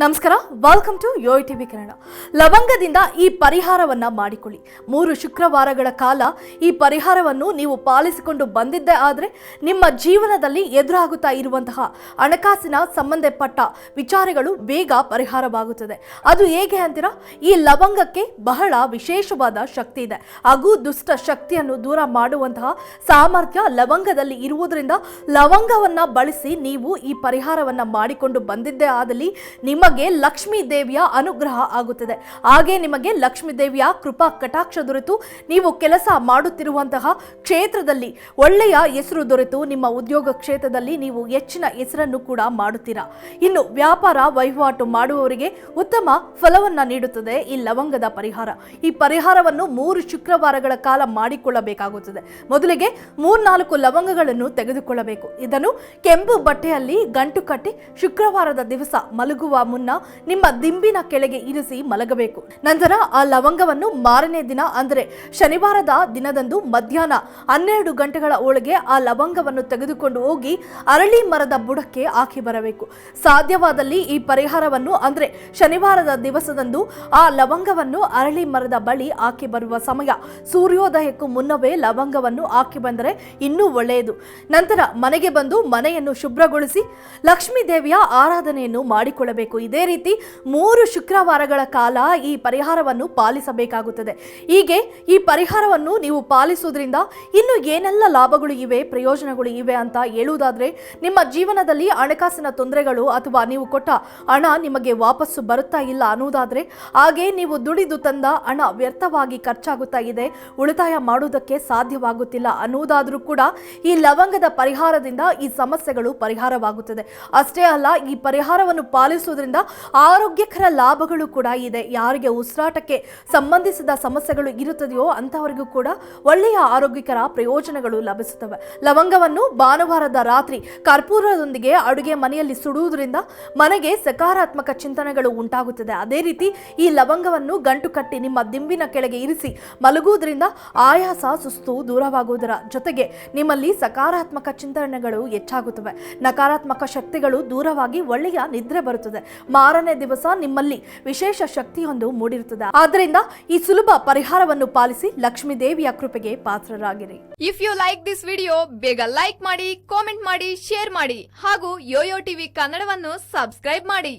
ನಮಸ್ಕಾರ welcome to Yo TV Kannada. ಲವಂಗದಿಂದ ಈ ಪರಿಹಾರವನ್ನ ಮಾಡಿಕೊಳ್ಳಿ. ಮೂರು ಶುಕ್ರವಾರಗಳ ಕಾಲ ಈ ಪರಿಹಾರವನ್ನು ನೀವು ಪಾಲಿಸಿಕೊಂಡು ಬಂದಿದ್ದೇ ಆದರೆ ನಿಮ್ಮ ಜೀವನದಲ್ಲಿ ಎದುರಾಗುತ್ತಾ ಇರುವಂತಹ ಹಣಕಾಸಿನ ಸಂಬಂಧಪಟ್ಟ ವಿಚಾರಗಳು ಬೇಗ ಪರಿಹಾರವಾಗುತ್ತದೆ. ಅದು ಹೇಗೆ ಅಂತೀರಾ? ಈ ಲವಂಗಕ್ಕೆ ಬಹಳ ವಿಶೇಷವಾದ ಶಕ್ತಿ ಇದೆ. ಹಾಗೂ ದುಷ್ಟ ಶಕ್ತಿಯನ್ನು ದೂರ ಮಾಡುವಂತಹ ಸಾಮರ್ಥ್ಯ ಲವಂಗದಲ್ಲಿ ಇರುವುದರಿಂದ ಲವಂಗವನ್ನ ಬಳಸಿ ನೀವು ಈ ಪರಿಹಾರವನ್ನ ಮಾಡಿಕೊಂಡು ಬಂದಿದ್ದೇ ಆದಲ್ಲಿ ನಿಮಗೆ ಲಕ್ಷ್ಮೀ ದೇವಿಯ ಅನುಗ್ರಹ ಆಗುತ್ತದೆ. ಹಾಗೆ ನಿಮಗೆ ಲಕ್ಷ್ಮೀ ದೇವಿಯ ಕೃಪಾ ಕಟಾಕ್ಷ ದೊರೆತು, ನೀವು ಕೆಲಸ ಮಾಡುತ್ತಿರುವಂತಹ ಕ್ಷೇತ್ರದಲ್ಲಿ ಒಳ್ಳೆಯ ಹೆಸರು ದೊರೆತು, ನಿಮ್ಮ ಉದ್ಯೋಗ ಕ್ಷೇತ್ರದಲ್ಲಿ ನೀವು ಹೆಚ್ಚಿನ ಹೆಸರನ್ನು ಕೂಡ ಮಾಡುತ್ತೀರಾ? ಇನ್ನು ವ್ಯಾಪಾರ, ವಹಿವಾಟು ಮಾಡುವವರಿಗೆ ಉತ್ತಮ ಫಲವನ್ನ ನೀಡುತ್ತದೆ ಈ ಲವಂಗದ ಪರಿಹಾರ. ಈ ಪರಿಹಾರವನ್ನು ಮೂರು ಶುಕ್ರವಾರಗಳ ಕಾಲ ಮಾಡಿಕೊಳ್ಳಬೇಕಾಗುತ್ತದೆ. ಮೊದಲಿಗೆ ಮೂರ್ನಾಲ್ಕು ಲವಂಗಗಳನ್ನು ತೆಗೆದುಕೊಳ್ಳಬೇಕು. ಇದನ್ನು ಕೆಂಪು ಬಟ್ಟೆಯಲ್ಲಿ ಗಂಟು ಕಟ್ಟಿ ಶುಕ್ರವಾರದ ದಿವಸ ಮಲಗುವ ನಿಮ್ಮ ದಿಂಬಿನ ಕೆಳಗೆ ಇರಿಸಿ ಮಲಗಬೇಕು. ನಂತರ ಆ ಲವಂಗವನ್ನು ಮಾರನೇ ದಿನ, ಅಂದರೆ ಶನಿವಾರದ ದಿನದಂದು ಮಧ್ಯಾಹ್ನ ಹನ್ನೆರಡು ಗಂಟೆಗಳ ಒಳಗೆ ಆ ಲವಂಗವನ್ನು ತೆಗೆದುಕೊಂಡು ಹೋಗಿ ಅರಳಿ ಮರದ ಬುಡಕ್ಕೆ ಹಾಕಿ ಬರಬೇಕು. ಸಾಧ್ಯವಾದಲ್ಲಿ ಈ ಪರಿಹಾರವನ್ನು, ಅಂದರೆ ಶನಿವಾರದ ದಿವಸದಂದು ಆ ಲವಂಗವನ್ನು ಅರಳಿ ಮರದ ಬಳಿ ಹಾಕಿ ಬರುವ ಸಮಯ. ಸೂರ್ಯೋದಯಕ್ಕೂ ಮುನ್ನವೇ ಲವಂಗವನ್ನು ಹಾಕಿ ಬಂದರೆ ಇನ್ನೂ ಒಳ್ಳೆಯದು. ನಂತರ ಮನೆಗೆ ಬಂದು ಮನೆಯನ್ನು ಶುಭ್ರಗೊಳಿಸಿ ಲಕ್ಷ್ಮೀ ದೇವಿಯ ಆರಾಧನೆಯನ್ನು ಮಾಡಿಕೊಳ್ಳಬೇಕು. ಇದೇ ರೀತಿ ಮೂರು ಶುಕ್ರವಾರಗಳ ಕಾಲ ಈ ಪರಿಹಾರವನ್ನು ಪಾಲಿಸಬೇಕಾಗುತ್ತದೆ. ಹೀಗೆ ಈ ಪರಿಹಾರವನ್ನು ನೀವು ಪಾಲಿಸುವುದರಿಂದ ಇನ್ನು ಏನೆಲ್ಲ ಲಾಭಗಳು ಇವೆ, ಪ್ರಯೋಜನಗಳು ಇವೆ ಅಂತ ಹೇಳುವುದಾದರೆ ನಿಮ್ಮ ಜೀವನದಲ್ಲಿ ಹಣಕಾಸಿನ ತೊಂದರೆಗಳು ಅಥವಾ ನೀವು ಕೊಟ್ಟ ಹಣ ನಿಮಗೆ ವಾಪಸ್ಸು ಬರುತ್ತಾ ಇಲ್ಲ ಅನ್ನುವುದಾದ್ರೆ ಹಾಗೆ ನೀವು ದುಡಿದು ತಂದ ಹಣ ವ್ಯರ್ಥವಾಗಿ ಖರ್ಚಾಗುತ್ತಾ ಇದೆ, ಉಳಿತಾಯ ಮಾಡುವುದಕ್ಕೆ ಸಾಧ್ಯವಾಗುತ್ತಿಲ್ಲ ಅನ್ನುವುದಾದರೂ ಕೂಡ ಈ ಲವಂಗದ ಪರಿಹಾರದಿಂದ ಈ ಸಮಸ್ಯೆಗಳು ಪರಿಹಾರವಾಗುತ್ತದೆ. ಅಷ್ಟೇ ಅಲ್ಲ, ಈ ಪರಿಹಾರವನ್ನು ಪಾಲಿಸುವುದರಿಂದ ಆರೋಗ್ಯಕರ ಲಾಭಗಳು ಕೂಡ ಇದೆ. ಯಾರಿಗೆ ಉಸಿರಾಟಕ್ಕೆ ಸಂಬಂಧಿಸಿದ ಸಮಸ್ಯೆಗಳು ಇರುತ್ತದೆಯೋ ಅಂತವರಿಗೂ ಕೂಡ ಒಳ್ಳೆಯ ಆರೋಗ್ಯಕರ ಪ್ರಯೋಜನಗಳು ಲಭಿಸುತ್ತವೆ. ಲವಂಗವನ್ನು ಭಾನುವಾರದ ರಾತ್ರಿ ಕರ್ಪೂರದೊಂದಿಗೆ ಅಡುಗೆ ಮನೆಯಲ್ಲಿ ಸುಡುವುದರಿಂದ ಮನೆಗೆ ಸಕಾರಾತ್ಮಕ ಚಿಂತನೆಗಳು ಉಂಟಾಗುತ್ತದೆ. ಅದೇ ರೀತಿ ಈ ಲವಂಗವನ್ನು ಗಂಟು ಕಟ್ಟಿ ನಿಮ್ಮ ದಿಂಬಿನ ಕೆಳಗೆ ಇರಿಸಿ ಮಲಗುವುದರಿಂದ ಆಯಾಸ ಸುಸ್ತು ದೂರವಾಗುವುದರ ಜೊತೆಗೆ ನಿಮ್ಮಲ್ಲಿ ಸಕಾರಾತ್ಮಕ ಚಿಂತನೆಗಳು ಹೆಚ್ಚಾಗುತ್ತವೆ. ನಕಾರಾತ್ಮಕ ಶಕ್ತಿಗಳು ದೂರವಾಗಿ ಒಳ್ಳೆಯ ನಿದ್ರೆ ಬರುತ್ತದೆ. ಮಾರನೇ ದಿವಸ ನಿಮ್ಮಲ್ಲಿ ವಿಶೇಷ ಶಕ್ತಿಯೊಂದು ಮೂಡಿರುತ್ತದೆ. ಆದ್ದರಿಂದ ಈ ಸುಲಭ ಪರಿಹಾರವನ್ನು ಪಾಲಿಸಿ ಲಕ್ಷ್ಮೀ ದೇವಿಯ ಕೃಪೆಗೆ ಪಾತ್ರರಾಗಿರಿ. If you like this video ಬೇಗ ಲೈಕ್ ಮಾಡಿ ಕಾಮೆಂಟ್ ಮಾಡಿ ಶೇರ್ ಮಾಡಿ ಹಾಗೂ ಯೋಯೋ ಟಿವಿ ಕನ್ನಡವನ್ನು ಸಬ್ಸ್ಕ್ರೈಬ್ ಮಾಡಿ.